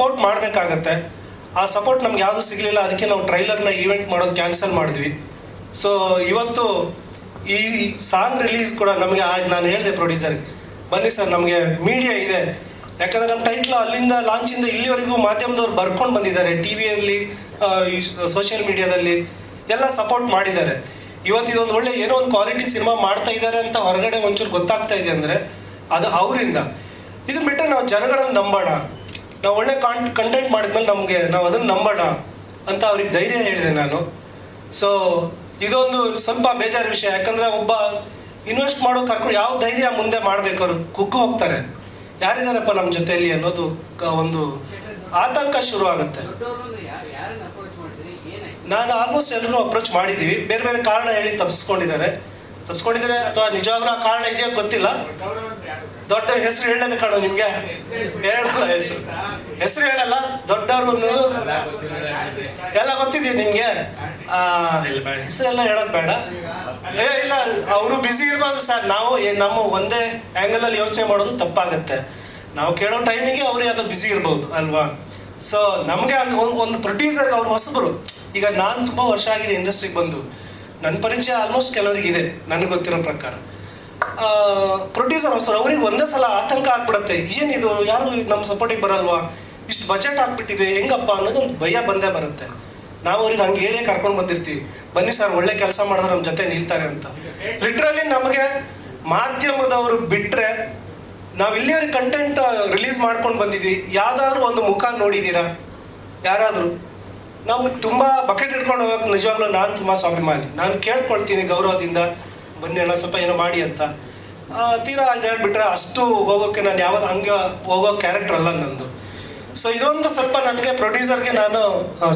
Support ಮಾಡಬೇಕಾಗತ್ತೆ. ಆ support ನಮ್ಗೆ ಯಾವುದು ಸಿಗಲಿಲ್ಲ, ಅದಕ್ಕೆ ನಾವು ಟ್ರೈಲರ್ನ ಈವೆಂಟ್ ಮಾಡೋದು ಕ್ಯಾನ್ಸಲ್ ಮಾಡಿದ್ವಿ. ಸೊ ಇವತ್ತು ಈ ಸಾಂಗ್ ರಿಲೀಸ್ ಕೂಡ ನಮಗೆ ಆಗ ನಾನು ಹೇಳಿದೆ ಪ್ರೊಡ್ಯೂಸರ್ಗೆ ಬನ್ನಿ ಸರ್ ನಮಗೆ ಮೀಡಿಯಾ ಇದೆ. ಯಾಕಂದರೆ ನಮ್ಮ ಟೈಟ್ಲ್ ಅಲ್ಲಿಂದ ಲಾಂಚಿಂದ ಇಲ್ಲಿವರೆಗೂ ಮಾಧ್ಯಮದವ್ರು ಬರ್ಕೊಂಡು ಬಂದಿದ್ದಾರೆ. ಟಿ ವಿಯಲ್ಲಿ ಸೋಷಿಯಲ್ ಮೀಡಿಯಾದಲ್ಲಿ ಎಲ್ಲ ಸಪೋರ್ಟ್ ಮಾಡಿದ್ದಾರೆ. ಇವತ್ತು ಇದೊಂದು ಒಳ್ಳೆ ಏನೋ ಒಂದು ಕ್ವಾಲಿಟಿ ಸಿನಿಮಾ ಮಾಡ್ತಾ ಇದ್ದಾರೆ ಅಂತ ಹೊರಗಡೆ ಒಂಚೂರು ಗೊತ್ತಾಗ್ತಾ ಇದೆ ಅಂದರೆ ಅದು ಅವರಿಂದ. ಇದು ಬಿಟ್ಟರೆ ನಾವು ಜನಗಳನ್ನು ನಂಬೋಣ. ನಾವು ಒಳ್ಳೆ ಕಾಂಟ್ ಕಂಟೆಂಟ್ ಮಾಡಿದ್ಮೇಲೆ ನಮಗೆ ನಾವು ಅದನ್ನು ನಂಬೋಣ ಅಂತ ಅವ್ರಿಗೆ ಧೈರ್ಯ ಹೇಳಿದೆ ನಾನು. ಸೊ ಇದೊಂದು ಸ್ವಲ್ಪ ಬೇಜಾರು ವಿಷಯ. ಯಾಕಂದರೆ ಒಬ್ಬ ಇನ್ವೆಸ್ಟ್ ಮಾಡೋ ಕರ್ಕೊಂಡು ಯಾವ ಧೈರ್ಯ ಮುಂದೆ ಮಾಡಬೇಕು ಅವರು ಕುಗ್ಗು ಹೋಗ್ತಾರೆ. ಯಾರಿದಾರಪ್ಪ ನಮ್ಮ ಜೊತೆಯಲ್ಲಿ ಅನ್ನೋದು ಒಂದು ಆತಂಕ ಶುರು ಆಗುತ್ತೆ. ನಾನು ಆಲ್ಮೋಸ್ಟ್ ಎಲ್ಲರೂ ಅಪ್ರೋಚ್ ಮಾಡಿದ್ದೀವಿ ಬೇರೆ ಬೇರೆ ಕಾರಣ ಹೇಳಿ ತಪ್ಪಿಸ್ಕೊಂಡಿದ್ದಾರೆ ತಪ್ಪಿಸ್ಕೊಂಡಿದ್ದಾರೆ ಅಥವಾ ನಿಜವಾಗ್ಲೂ ಕಾರಣ ಇದೆಯೋ ಗೊತ್ತಿಲ್ಲ. ದೊಡ್ಡ ಹೆಸರು ಕಾಣೋ ನಿಮಗೆ? ಹೇಳಲ್ಲ ಹೆಸರು. ಹೆಸರು ಹೇಳಲ್ಲ, ದೊಡ್ಡವರು ಎಲ್ಲ ಗೊತ್ತಿದೆಯಾ ನಿಮಗೆ? ಹೆಸರೆಲ್ಲ ಹೇಳೋದು ಬೇಡ. ಏ, ಇಲ್ಲ, ಅವರು ಬ್ಯುಸಿ ಇರ್ಬಾರ್ದು ಸರ್. ನಾವು ನಮ್ಮ ಒಂದೇ ಆ್ಯಂಗಲ್ ಅಲ್ಲಿ ಯೋಚನೆ ಮಾಡೋದು ತಪ್ಪಾಗತ್ತೆ. ನಾವು ಕೇಳೋ ಟೈಮಿಗೆ ಅವ್ರು ಯಾವುದೋ ಬ್ಯುಸಿ ಇರ್ಬೋದು, ಅಲ್ವಾ? ಸೊ ನಮಗೆ ಒಂದು ಒಂದು ಪ್ರೊಡ್ಯೂಸರ್ ಅವ್ರು ಹೊಸಬರು. ಈಗ ನಾನು ತುಂಬ ವರ್ಷ ಆಗಿದೆ ಇಂಡಸ್ಟ್ರಿಗೆ ಬಂದು. ನನ್ನ ಪರಿಚಯ ಆಲ್ಮೋಸ್ಟ್ ಕೆಲವರಿಗೆ ಇದೆ ನನಗೆ ಗೊತ್ತಿರೋ ಪ್ರಕಾರ. ಪ್ರೊಡ್ಯೂಸರ್ ಹೊಸರು ಅವ್ರಿಗೆ ಒಂದೇ ಸಲ ಆತಂಕ ಆಗ್ಬಿಡುತ್ತೆ. ಏನಿದು ಯಾರು ನಮ್ಮ ಸಪೋರ್ಟಿಗೆ ಬರಲ್ವಾ? ಇಷ್ಟು ಬಜೆಟ್ ಹಾಕ್ಬಿಟ್ಟಿದೆ ಹೆಂಗಪ್ಪ ಅನ್ನೋದು ಒಂದು ಭಯ ಬಂದೇ ಬರುತ್ತೆ. ನಾವು ಅವ್ರಿಗೆ ಹಂಗೆ ಹೇಳೇ ಕರ್ಕೊಂಡು ಬಂದಿರ್ತೀವಿ. ಬನ್ನಿ ಸರ್, ಒಳ್ಳೆ ಕೆಲಸ ಮಾಡಿದ್ರೆ ನಮ್ಮ ಜೊತೆ ನಿಲ್ತಾರೆ ಅಂತ. ಲಿಟ್ರಲಿ ನಮಗೆ ಮಾಧ್ಯಮದವರು ಬಿಟ್ಟರೆ ನಾವು ಇಲ್ಲಿವರೆಗೆ ಕಂಟೆಂಟ್ ರಿಲೀಸ್ ಮಾಡ್ಕೊಂಡು ಬಂದಿದ್ವಿ. ಯಾವ್ದಾದ್ರು ಒಂದು ಮುಖ ನೋಡಿದ್ದೀರಾ ಯಾರಾದರೂ? ನಾವು ತುಂಬ ಬಕೆಟ್ ಇಟ್ಕೊಂಡು ಹೋಗೋಕೆ ನಿಜವಾಗ್ಲೂ ನಾನು ತುಂಬ ಸ್ವಾಭಿಮಾನಿ. ನಾನು ಕೇಳ್ಕೊಳ್ತೀನಿ ಗೌರವದಿಂದ. ಬನ್ನಿ ಅಣ್ಣ, ಸ್ವಲ್ಪ ಏನೋ ಮಾಡಿ ಅಂತ. ತೀರಾ ಇದು ಹೇಳ್ಬಿಟ್ರೆ ಅಷ್ಟು ಹೋಗೋಕ್ಕೆ ನಾನು ಯಾವಾಗ ಹಂಗೆ ಹೋಗೋ ಕ್ಯಾರೆಕ್ಟರ್ ಅಲ್ಲ ನಂದು. ಸೊ ಇದೊಂದು ಸ್ವಲ್ಪ ನನಗೆ ಪ್ರೊಡ್ಯೂಸರ್ಗೆ ನಾನು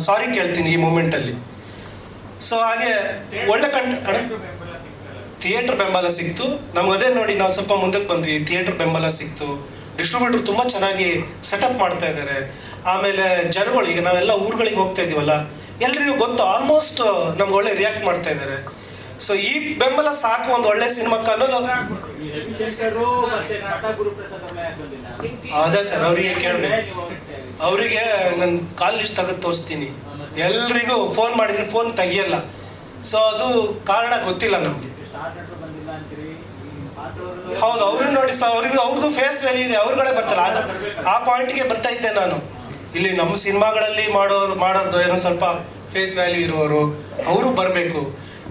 ಸಾರಿ ಕೇಳ್ತೀನಿ ಈ ಮೂಮೆಂಟಲ್ಲಿ ಸೊ ಹಾಗೆ ಒಳ್ಳೆ ಕಂಟ ಥಿಯೇಟ್ರ್ ಥಿಯೇಟರ್ ಬೆಂಬಲ ಸಿಕ್ತು. ನಮ್ಗೆ ಅದೇ ನೋಡಿ ನಾವು ಸ್ವಲ್ಪ ಮುಂದಕ್ಕೆ ಬಂದ್ವಿ. ಥಿಯೇಟ್ರ್ ಬೆಂಬಲ ಸಿಕ್ತು. ಡಿಸ್ಟ್ರಿಬ್ಯೂಟರ್ ತುಂಬ ಚೆನ್ನಾಗಿ ಸೆಟಪ್ ಮಾಡ್ತಾ ಇದ್ದಾರೆ ಆಮೇಲೆ ಜನಗಳು, ಈಗ ನಾವೆಲ್ಲ ಊರುಗಳಿಗೆ ಹೋಗ್ತಾ ಇದೀವಲ್ಲ, ಎಲ್ರಿಗೂ ಗೊತ್ತು ಆಲ್ಮೋಸ್ಟ್ ನಮ್ಗೆ ಒಳ್ಳೆ ರಿಯಾಕ್ಟ್ ಮಾಡ್ತಾ ಇದ್ದಾರೆ ಸೊ ಈ ಬೆಂಬಲ ಸಾಕು ಒಂದು ಒಳ್ಳೆ ಸಿನಿಮಾಕ್ಕೆ ಅನ್ನೋದು ಅದೇ ಸರ್ ಅವರಿಗೆ ಕೇಳಿ ಅವರಿಗೆ ನನ್ನ ಕಾಲ್ ಲಿಸ್ಟ್ ತೆಗೆದು ತೋರಿಸ್ತೀನಿ. ಎಲ್ರಿಗೂ ಫೋನ್ ಮಾಡಿದ್ರೆ ಫೋನ್ ತೆಗಿಯಲ್ಲ. ಸೊ ಅದು ಕಾರಣ ಗೊತ್ತಿಲ್ಲ ನಮಗೆ. ಹೌದು ಅವ್ರನ್ನ ನೋಡಿ ಸರ್ ಅವ್ರಿಗೆ ಅವ್ರದ್ದು ಫೇಸ್ ವ್ಯಾಲ್ಯೂ ಇದೆ ಅವ್ರುಗಳೇ ಬರ್ತಾರೆ. ಆದ ಆ ಪಾಯಿಂಟ್ಗೆ ಬರ್ತಾ ಇದ್ದೆ ನಾನು. ಇಲ್ಲಿ ನಮ್ಮ ಸಿನಿಮಾಗಳಲ್ಲಿ ಮಾಡೋರು ಮಾಡೋದು ಏನೋ ಸ್ವಲ್ಪ ಫೇಸ್ ವ್ಯಾಲ್ಯೂ ಇರುವವರು ಅವರು ಬರಬೇಕು.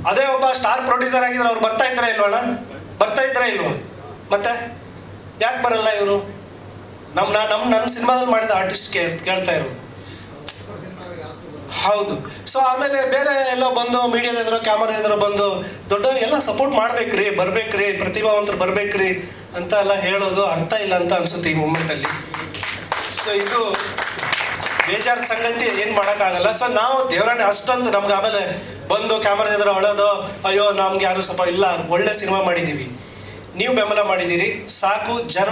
ಅದೇ ಒಬ್ಬ ಸ್ಟಾರ್ ಪ್ರೊಡ್ಯೂಸರ್ ಆಗಿದ್ರೆ ಅವ್ರು ಬರ್ತಾ ಇದ್ರೆ ಇಲ್ವಣ್ಣ ಬರ್ತಾ ಇದ್ರೆ ಇಲ್ವ? ಮತ್ತೆ? ಯಾಕೆ ಬರಲ್ಲ ಇವರು? ನಮ್ಮ ನಮ್ಮ ನನ್ನ ಸಿನಿಮಾದಲ್ಲಿ ಮಾಡಿದ ಆರ್ಟಿಸ್ಟ್ ಕೇಳ್ತಾ ಇರೋದು. ಹೌದು. ಸೊ ಆಮೇಲೆ ಬೇರೆ ಎಲ್ಲೋ ಬಂದು ಮೀಡಿಯಾದ ಎದುರು ಕ್ಯಾಮರಾ ಎದುರು ಬಂದು ದೊಡ್ಡವ್ರು ಎಲ್ಲ ಸಪೋರ್ಟ್ ಮಾಡ್ಬೇಕ್ರಿ, ಬರ್ಬೇಕ್ರಿ, ಪ್ರತಿಭಾವಂತರು ಬರ್ಬೇಕ್ರಿ ಅಂತ ಎಲ್ಲ ಹೇಳೋದು ಅರ್ಥ ಇಲ್ಲ ಅಂತ ಅನ್ಸುತ್ತೆ ಈ ಮೂಮೆಂಟಲ್ಲಿ ಸೊ ಇದು ಬೇಜಾರು ಸಂಗತಿ ಏನು ಮಾಡೋಕ್ಕಾಗಲ್ಲ. ಸೊ ನಾವು ದೇವರನ್ನೇ ಅಷ್ಟೊಂದು ನಮ್ಗೆ ಆಮೇಲೆ ಬಂದು ಕ್ಯಾಮರಾ ಎದುರು ಅಳೋದು ಅಯ್ಯೋ ನಮ್ಗೆ ಯಾರು ಸ್ವಲ್ಪ ಇಲ್ಲ ಒಳ್ಳೆ ಸಿನಿಮಾ ಮಾಡಿದ್ದೀವಿ ನೀವು ಬೆಂಬಲ ಮಾಡಿದ್ದೀರಿ ಸಾಕು ಜನ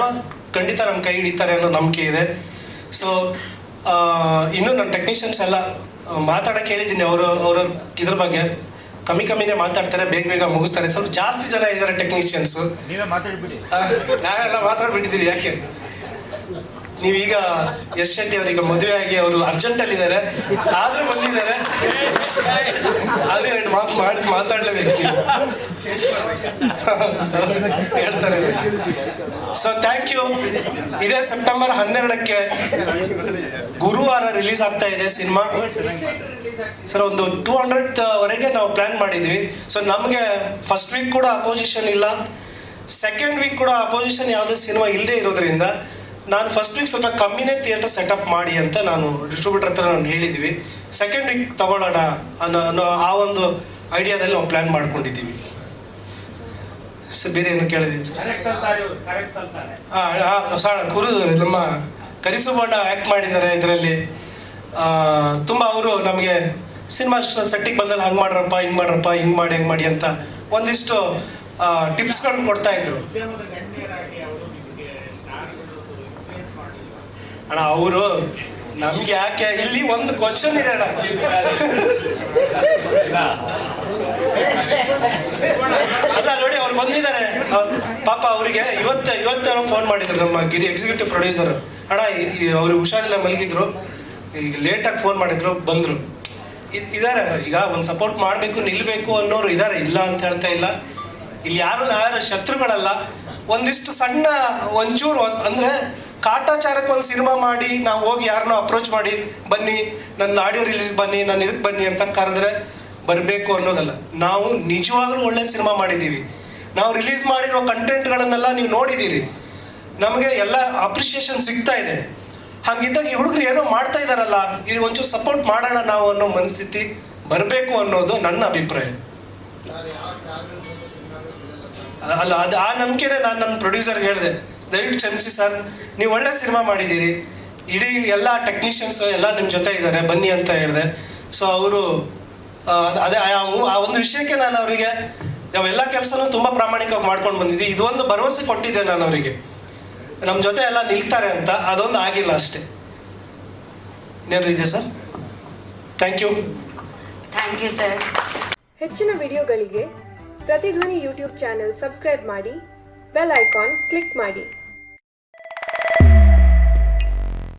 ಖಂಡಿತ ನಮ್ಮ ಕೈ ಹಿಡಿತಾರೆ ಅನ್ನೋ ನಂಬಿಕೆ ಇದೆ. ಸೊ ಇನ್ನೂ ನನ್ನ ಟೆಕ್ನಿಷಿಯನ್ಸ್ ಎಲ್ಲ ಮಾತಾಡಕ್ಕೆ ಹೇಳಿದ್ದೀನಿ ಅವರು ಅವ್ರ ಇದ್ರ ಬಗ್ಗೆ. ಕಮ್ಮಿ ಕಮ್ಮಿನೇ ಮಾತಾಡ್ತಾರೆ ಬೇಗ ಬೇಗ ಮುಗಿಸ್ತಾರೆ. ಸ್ವಲ್ಪ ಜಾಸ್ತಿ ಜನ ಇದ್ದಾರೆ ಟೆಕ್ನಿಷಿಯನ್ಸು ನೀವೇ ಮಾತಾಡ್ಬಿಡಿ. ನಾವೆಲ್ಲ ಮಾತಾಡ್ಬಿಟ್ಟಿದ್ದೀರಿ ಯಾಕೆ? ನೀವೀಗ ಯಶ್ ಶೆಟ್ಟಿ ಅವರಿಗೆ ಮದುವೆ ಆಗಿ ಅವರು ಅರ್ಜೆಂಟಲ್ಲಿ ಇದ್ದಾರೆ. ಆದ್ರೂ ಬಂದಿದ್ದಾರೆ. ಎರಡು ಮಾತು ಮಾಡಿ, ಮಾತಾಡ್ಲೇಬೇಕು ಹೇಳ್ತಾರೆ. ಸೊ ಥ್ಯಾಂಕ್ ಯು ಇದೇ ಸೆಪ್ಟೆಂಬರ್ ಹನ್ನೆರಡಕ್ಕೆ ಗುರುವಾರ ರಿಲೀಸ್ ಆಗ್ತಾ ಇದೆ ಸಿನಿಮಾ. ಸರ್ ಒಂದು ಟೂ ಹಂಡ್ರೆಡ್ ವರೆಗೆ ನಾವು ಪ್ಲಾನ್ ಮಾಡಿದ್ವಿ. ಸೊ ನಮಗೆ ಫಸ್ಟ್ ವೀಕ್ ಕೂಡ ಅಪೋಸಿಷನ್ ಇಲ್ಲ. ಸೆಕೆಂಡ್ ವೀಕ್ ಕೂಡ ಅಪೋಸಿಷನ್ ಯಾವುದೇ ಸಿನಿಮಾ ಇಲ್ಲದೆ ಇರೋದ್ರಿಂದ ನಾನು ಫಸ್ಟ್ ವೀಕ್ ಸ್ವಲ್ಪ ಕಮ್ಮಿನೇ ಥಿಯೇಟರ್ ಸೆಟಪ್ ಮಾಡಿ ಅಂತ ನಾನು ಡಿಸ್ಟ್ರಿಬ್ಯೂಟರ್ ಹತ್ರ ನಾನು ಹೇಳಿದ್ವಿ. ಸೆಕೆಂಡ್ ವೀಕ್ ತಗೊಳ್ಳೋಣ ಅನ್ನೋ ಅನ್ನೋ ಆ ಒಂದು ಐಡಿಯಾದಲ್ಲಿ ನಾವು ಪ್ಲ್ಯಾನ್ ಮಾಡ್ಕೊಂಡಿದ್ದೀವಿ. ಸರ್ ಬೇರೆ ಏನು ಕೇಳಿದೀನಿ ಸರ್? ಸಾಣ ಕುರು ನಮ್ಮ ಕರಿಸುಬಣ್ಣ ಆ್ಯಕ್ಟ್ ಮಾಡಿದ್ದಾರೆ ಇದರಲ್ಲಿ. ತುಂಬ ಅವರು ನಮಗೆ ಸಿನಿಮಾ ಸೆಟ್ಟಿಗೆ ಬಂದಲ್ಲಿ ಹಂಗೆ ಮಾಡ್ರಪ್ಪ ಹಿಂಗೆ ಮಾಡ್ರಪ್ಪ ಹಿಂಗೆ ಮಾಡಿ ಹೆಂಗೆ ಮಾಡಿ ಅಂತ ಒಂದಿಷ್ಟು ಟಿಪ್ಸ್ಗಳನ್ನ ಕೊಡ್ತಾ ಇದ್ರು. ಅಣ್ಣ, ಅವರು ನಮ್ಗೆ ಯಾಕೆ ಇಲ್ಲಿ ಒಂದು ಕ್ವಶನ್ ಇದೆ ಅಣ್ಣ. ಅಲ್ಲ, ನೋಡಿ, ಅವ್ರು ಬಂದಿದ್ದಾರೆ. ಪಾಪ ಅವರಿಗೆ ಇವತ್ತು, ಇವತ್ತೇನೋ ಫೋನ್ ಮಾಡಿದ್ರು ನಮ್ಮ ಗಿರಿ ಎಕ್ಸಿಕ್ಯೂಟಿವ್ ಪ್ರೊಡ್ಯೂಸರ್ ಅಣ್ಣ ಅವ್ರಿಗೆ ಹುಷಾರಿಲ್ಲ ಮಲಗಿದ್ರು. ಈಗ ಲೇಟಾಗಿ ಫೋನ್ ಮಾಡಿದ್ರು, ಬಂದರು. ಇದಾರೆ, ಈಗ ಒಂದು ಸಪೋರ್ಟ್ ಮಾಡಬೇಕು ನಿಲ್ಲಬೇಕು ಅನ್ನೋರು ಇದ್ದಾರೆ ಇಲ್ಲ ಅಂತ ಹೇಳ್ತಾ ಇಲ್ಲ. ಇಲ್ಲಿ ಯಾರು ಯಾರು ಶತ್ರುಗಳಲ್ಲ, ಒಂದಿಷ್ಟು ಸಣ್ಣ ಒಂಚೂರು ಅಂದ್ರೆ ಕಾಟಾಚಾರಕ್ಕೆ ಒಂದು ಸಿನಿಮಾ ಮಾಡಿ, ನಾವು ಹೋಗಿ ಯಾರನ್ನೋ ಅಪ್ರೋಚ್ ಮಾಡಿ, ಬನ್ನಿ, ನನ್ನ ಆಡಿಯೋ ರಿಲೀಸ್ ಬನ್ನಿ, ನನ್ನ ಇದಕ್ಕೆ ಬನ್ನಿ ಅಂತ ಕರೆದ್ರೆ ಬರಬೇಕು ಅನ್ನೋದಲ್ಲ. ನಾವು ನಿಜವಾಗ್ಲೂ ಒಳ್ಳೆ ಸಿನಿಮಾ ಮಾಡಿದ್ದೀವಿ. ನಾವು ರಿಲೀಸ್ ಮಾಡಿರೋ ಕಂಟೆಂಟ್ಗಳನ್ನೆಲ್ಲ ನೀವು ನೋಡಿದ್ದೀರಿ. ನಮಗೆ ಎಲ್ಲ ಅಪ್ರಿಷಿಯೇಷನ್ ಸಿಗ್ತಾ ಇದೆ. ಹಾಗಿದ್ದಾಗ ಈ ಹುಡುಗರು ಏನೋ ಮಾಡ್ತಾ ಇದಾರಲ್ಲ ಇಲ್ಲಿ ಒಂಚೂರು ಸಪೋರ್ಟ್ ಮಾಡೋಣ ನಾವು ಅನ್ನೋ ಮನಸ್ಥಿತಿ ಬರಬೇಕು ಅನ್ನೋದು ನನ್ನ ಅಭಿಪ್ರಾಯ. ಅಲ್ಲ, ಅದು ಆ ನಂಬಿಕೆನೆ ನಾನು ನನ್ನ ಪ್ರೊಡ್ಯೂಸರ್ಗೆ ಹೇಳಿದೆ. ದಯವಿಟ್ಟು ಕ್ಷಮಿಸಿ ಸರ್. ನೀವು ಒಳ್ಳೆ ಸಿನಿಮಾ ಮಾಡಿದ್ದೀರಿ. ಇಡೀ ಎಲ್ಲ ಟೆಕ್ನಿಷಿಯನ್ಸ್ ಎಲ್ಲ ನಿಮ್ಮ ಜೊತೆ ಇದ್ದಾರೆ. ಬನ್ನಿ ಅಂತ ಹೇಳಿದೆ. ಸೊ ಅವರು ಅದೇ ಆ ಆ ಒಂದು ವಿಷಯಕ್ಕೆ ನಾನು ಅವರಿಗೆ ನಾವೆಲ್ಲ ಕೆಲಸನೂ ತುಂಬ ಪ್ರಾಮಾಣಿಕವಾಗಿ ಮಾಡ್ಕೊಂಡು ಬಂದಿದ್ವಿ. ಇದೊಂದು ಭರವಸೆ ಕೊಟ್ಟಿದ್ದೆ ನಾನು ಅವರಿಗೆ. ನಮ್ಮ ಜೊತೆ ಎಲ್ಲ ನಿಲ್ತಾರೆ ಅಂತ. ಅದೊಂದು ಆಗಿಲ್ಲ ಅಷ್ಟೇ. ಇನ್ನೇನು ಇದೆ sir? Thank you thank you sir ಹೆಚ್ಚಿನ ವಿಡಿಯೋಗಳಿಗೆ ಪ್ರತಿಧ್ವನಿ ಯೂಟ್ಯೂಬ್ ಚಾನೆಲ್ ಸಬ್ಸ್ಕ್ರೈಬ್ ಮಾಡಿ ಬೆಲ್ ಐಕಾನ್ ಕ್ಲಿಕ್ ಮಾಡಿ.